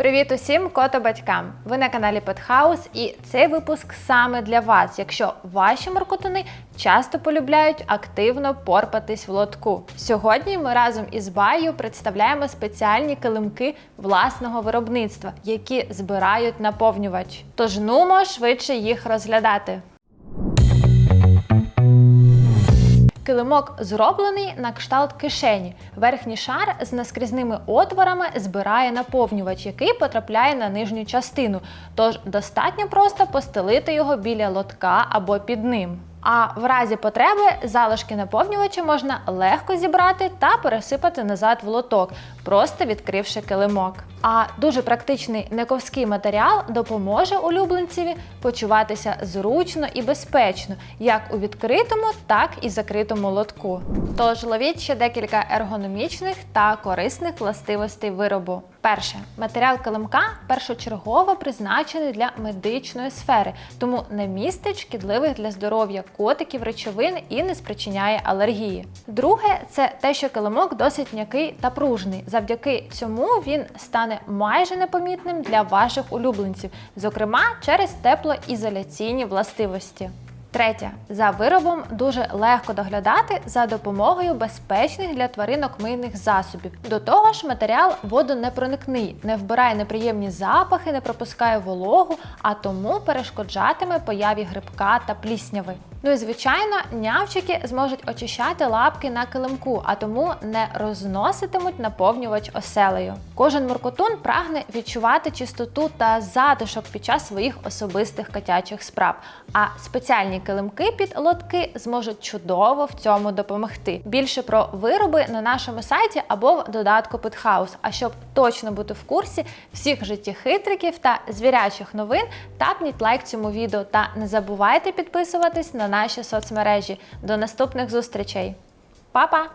Привіт усім кото-батькам! Ви на каналі Петхаус і цей випуск саме для вас, якщо ваші моркотуни часто полюбляють активно порпатись в лотку. Сьогодні ми разом із Баю представляємо спеціальні килимки власного виробництва, які збирають наповнювач. Тож нумо швидше їх розглядати. Килимок зроблений на кшталт кишені. Верхній шар з наскрізними отворами збирає наповнювач, який потрапляє на нижню частину. Тож достатньо просто постелити його біля лотка або під ним. А в разі потреби залишки наповнювача можна легко зібрати та пересипати назад в лоток, просто відкривши килимок. А дуже практичний нековський матеріал допоможе улюбленцеві почуватися зручно і безпечно, як у відкритому, так і закритому лотку. Тож ловіть ще декілька ергономічних та корисних властивостей виробу. Перше, матеріал килимка першочергово призначений для медичної сфери, тому не містить шкідливих для здоров'я котиків речовин і не спричиняє алергії. Друге, це те, що килимок досить м'який та пружний. Завдяки цьому він стане майже непомітним для ваших улюбленців, зокрема через теплоізоляційні властивості. Третє. За виробом дуже легко доглядати за допомогою безпечних для тваринок мийних засобів. До того ж, матеріал водонепроникний, не вбирає неприємні запахи, не пропускає вологу, а тому перешкоджатиме появі грибка та плісняви. Ну і звичайно, нявчики зможуть очищати лапки на килимку, а тому не розноситимуть наповнювач оселею. Кожен моркотун прагне відчувати чистоту та затишок під час своїх особистих котячих справ. А спеціальні килимки під лотки зможуть чудово в цьому допомогти. Більше про вироби на нашому сайті або в додатку Петхаус. А щоб точно бути в курсі всіх життєхитриків та звірячих новин, тапніть лайк цьому відео та не забувайте підписуватись на наші соцмережі. До наступних зустрічей. Па-па!